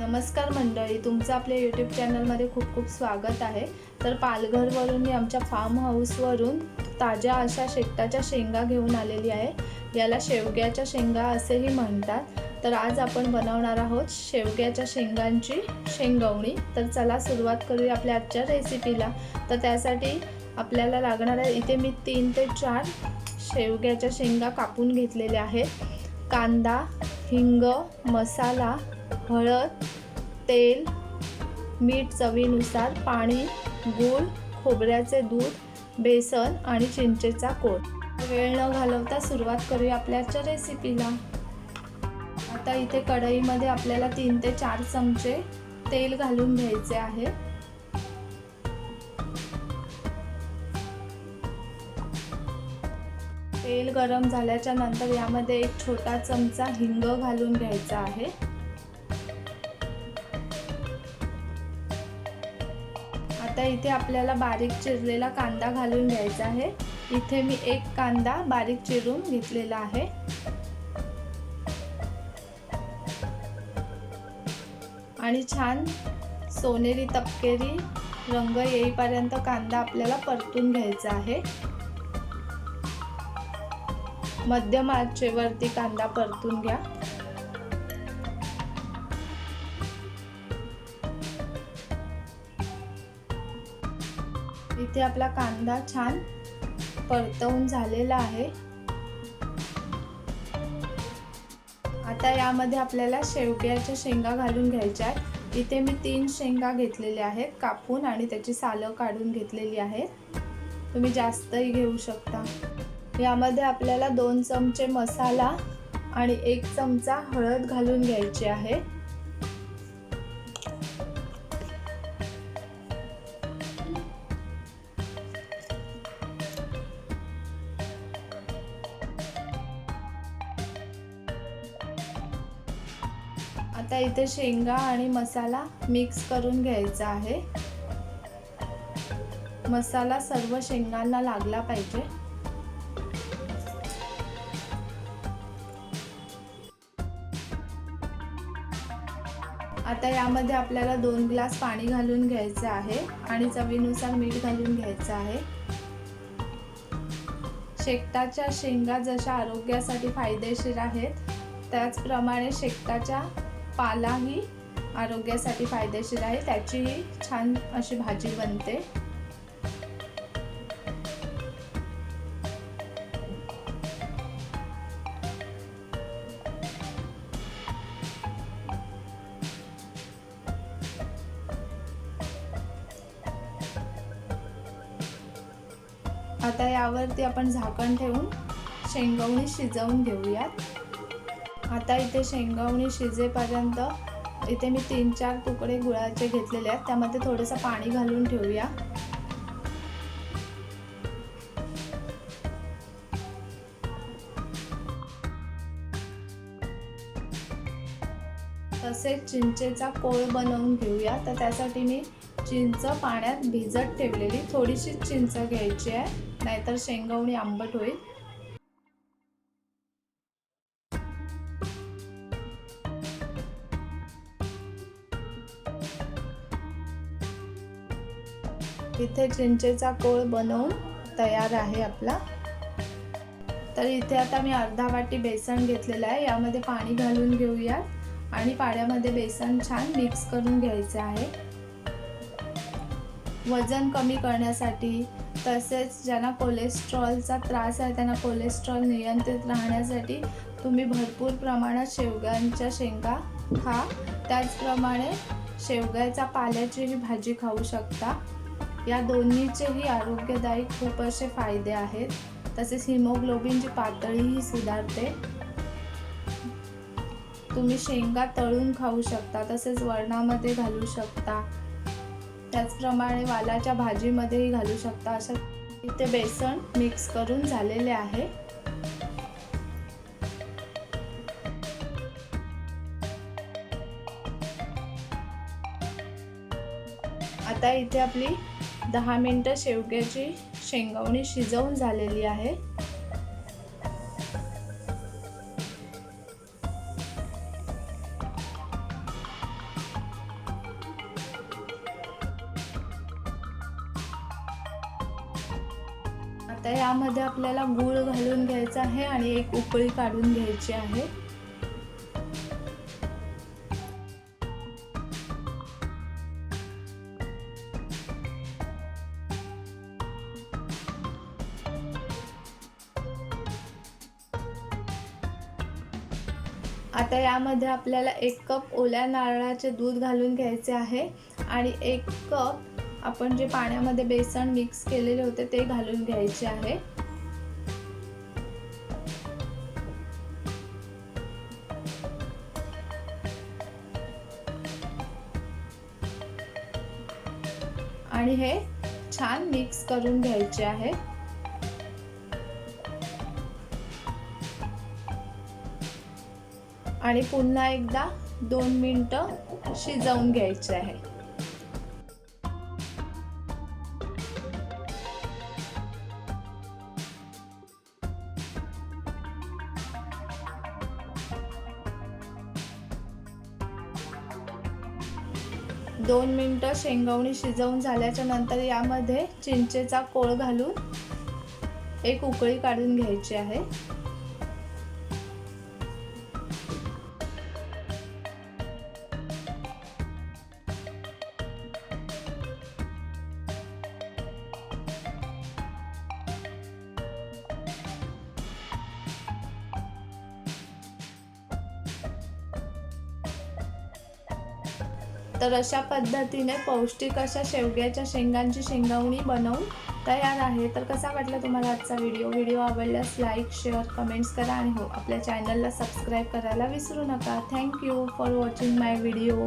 नमस्कार मंडळी तुमचं आपल्या यूट्यूब चॅनलमध्ये खूप खूप स्वागत आहे. तर पालघरवरून मी आमच्या फार्म हाऊसवरून ताज्या अशा शेकटाच्या शेंगा घेऊन आलेली आहे. याला शेवग्याच्या शेंगा असेही म्हणतात. तर आज आपण बनवणार आहोत शेवग्याच्या शेंगांची शेंगवणी. तर चला सुरुवात करूया आपल्या आजच्या रेसिपीला तर त्यासाठी आपल्याला लागणार आहे इथे मी तीन ते चार शेवग्याच्या शेंगा कापून घेतलेल्या आहेत. कांदा हिंग मसाला हळद तेल मीठ चवीनुसार पाणी गूळ खोबऱ्याचे दूध बेसन आणि चिंचेचा कोट. वेळ न घालवता सुरुवात करूया आपल्याच्या रेसिपीला. आता इथे कढईमध्ये आपल्याला तीन ते चार चमचे तेल घालून घ्यायचे आहे. तेल गरम झाल्याच्यानंतर यामध्ये एक छोटा चमचा हिंग घालून घ्यायचा आहे. आता इथे आपल्याला बारीक चिरलेला कांदा घालून घ्यायचा आहे. इथे मी एक कांदा बारीक चिरून घेतलेला आहे. आणि छान सोनेरी तपकेरी रंग येईपर्यंत कांदा आपल्याला परतून घ्यायचा आहे. मध्यम आचेवरती कांदा परतून घ्या. इथे आपला कांदा छान परतवून झालेला आहे. आता यामध्ये आपल्याला शेवग्याच्या शेंगा घालून घ्यायच्या आहेत. इथे मी तीन शेंगा घेतलेल्या आहेत कापून आणि त्याची सालं काढून घेतलेली आहेत. तुम्ही जास्तही घेऊ शकता. यामध्ये आपल्याला दोन चमचे मसाला आणि एक चमचा हळद घालून घ्यायची आहे. आता इथे शेंगा आणि मसाला मिक्स करून घ्यायचा आहे. मसाला सर्व शेंगांना लागला पाहिजे. आता यामध्ये आपल्याला दोन ग्लास पाणी घालून घ्यायचं आहे आणि चवीनुसार मीठ घालून घ्यायचं आहे. शेकटाच्या शेंगा जशा आरोग्यासाठी फायदेशीर आहेत त्याचप्रमाणे शेकटाच्या पालाही आरोग्यासाठी फायदेशीर आहे. त्याचीही छान अशी भाजी बनते. आता यावरती आपण झाकण ठेवून शेंगवणी शिजवून घेऊयात. आता इथे शेंगावणी शिजेपर्यंत इथे मी तीन चार तुकडे गुळाचे घेतलेले आहेत. त्यामध्ये थोडंसं पाणी घालून ठेवूया. तसेच चिंचेचा कोळ बनवून घेऊया. तर त्यासाठी मी चिंच पाण्यात भिजत ठेवलेली. थोडीशी चिंच घ्यायची आहे. नाहीतर शेंगवणी आंबट होईल. इथे चिंचेचा कोळ बनवून तयार आहे आपला. तर इथे आता मी अर्धा वाटी बेसन घेतलेलं आहे. यामध्ये पाणी घालून घेऊया आणि पाण्यामध्ये बेसन छान मिक्स करून घ्यायचं आहे. वजन कमी करण्यासाठी तसेच ज्यांना कोलेस्ट्रॉलचा त्रास आहे त्यांना कोलेस्ट्रॉल नियंत्रित राहण्यासाठी तुम्ही भरपूर प्रमाणात शेवग्यांच्या शेंगा खा. त्याचप्रमाणे शेवग्याच्या पाल्याचीही भाजी खाऊ शकता. या दोन्हीचेही आरोग्यदायी खूप असे फायदे आहेत. तसेच हिमोग्लोबिनची पातळीही सुधारते. तुम्ही शेंगा तळून खाऊ शकता तसेच वरणामध्ये घालू शकता. त्याचप्रमाणे वालाच्या भाजीमध्येही घालू शकता. असं इथे बेसन मिक्स करून झालेले आहे. आता इथे आपली दहा मिनटं शेवग्याची शेंगवणी शिजवून झालेली आहे. आता यामध्ये आपल्याला गूळ घालून घ्यायचा आहे आणि एक उकळी काढून घ्यायची आहे. आता यामध्ये आपल्याला एक कप ओल्या नारळाचे दूध घालून घ्यायचे आहे आणि एक कप आपण जे पाण्यामध्ये बेसन मिक्स केलेले होते ते घालून घ्यायचे आहे. आणि हे छान मिक्स करून घ्यायचे आहे. आणि पुन्हा एकदा दोन मिनटं शिजवून घ्यायचे आहे. दोन मिनटं शेंगवणी शिजवून झाल्याच्यानंतर यामध्ये चिंचेचा कोळ घालून एक उकळी काढून घ्यायची आहे. तर अशा पद्धतीने पौष्टिक अशा शेवग्याच्या शेंगांची शेंगावणी बनवून तयार आहे. तर कसा वाटला तुम्हाला आजचा व्हिडिओ? व्हिडिओ आवडल्यास लाईक शेअर कमेंट्स करा आणि हो आपल्या चॅनलला सबस्क्राईब करायला विसरू नका. Thank you for watching my video